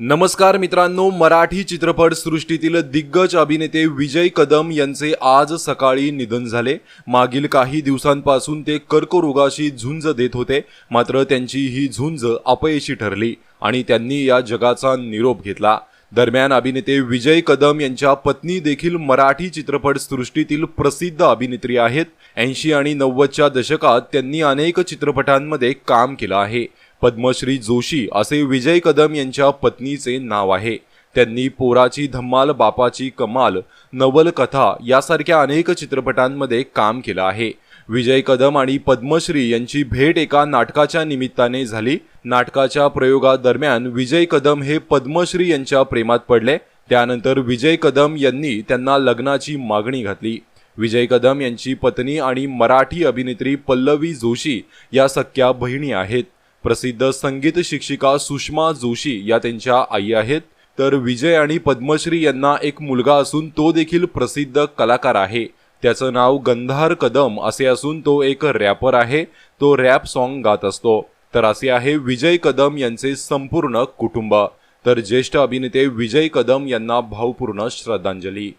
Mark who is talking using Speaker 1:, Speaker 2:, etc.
Speaker 1: नमस्कार मित्रांनो मराठी चित्रपट सृष्टीतील दिग्गज अभिनेते विजय कदम यांचे आज सकाळी निधन झाले. मागील काही दिवसांपासून ते कर्करोगाशी झुंज देत होते मात्र त्यांची ही झुंज अपयशी ठरली आणि त्यांनी या जगाचा निरोप घेतला. दरम्यान अभिनेते विजय कदम यांच्या पत्नी देखील मराठी चित्रपट सृष्टीतील प्रसिद्ध अभिनेत्री आहेत. ऐंशी आणि नव्वदच्या दशकात त्यांनी अनेक चित्रपटांमध्ये काम केलं आहे. पद्मश्री जोशी असे विजय कदम यांच्या पत्नीचे नाव आहे. त्यांनी पोराची धम्माल बापाची कमाल नवलकथा यासारख्या अनेक चित्रपटांमध्ये काम केलं आहे. विजय कदम आणि पद्मश्री यांची भेट एका नाटकाच्या निमित्ताने झाली. नाटकाच्या प्रयोगादरम्यान विजय कदम हे पद्मश्री यांच्या प्रेमात पडले. त्यानंतर विजय कदम यांनी त्यांना लग्नाची मागणी घातली. विजय कदम यांची पत्नी आणि मराठी अभिनेत्री पल्लवी जोशी या सख्या बहिणी आहेत. प्रसिद्ध संगीत शिक्षिका सुषमा जोशी या त्यांच्या आई आहेत. तर विजय आणि पद्मश्री यांना एक मुलगा असून तो देखील प्रसिद्ध कलाकार आहे. त्याचं नाव गंधार कदम असे असून तो एक रॅपर आहे. तो रॅप सॉन्ग गात असतो. तर असे आहे विजय कदम यांचे संपूर्ण कुटुंब. तर ज्येष्ठ अभिनेते विजय कदम यांना भावपूर्ण श्रद्धांजली.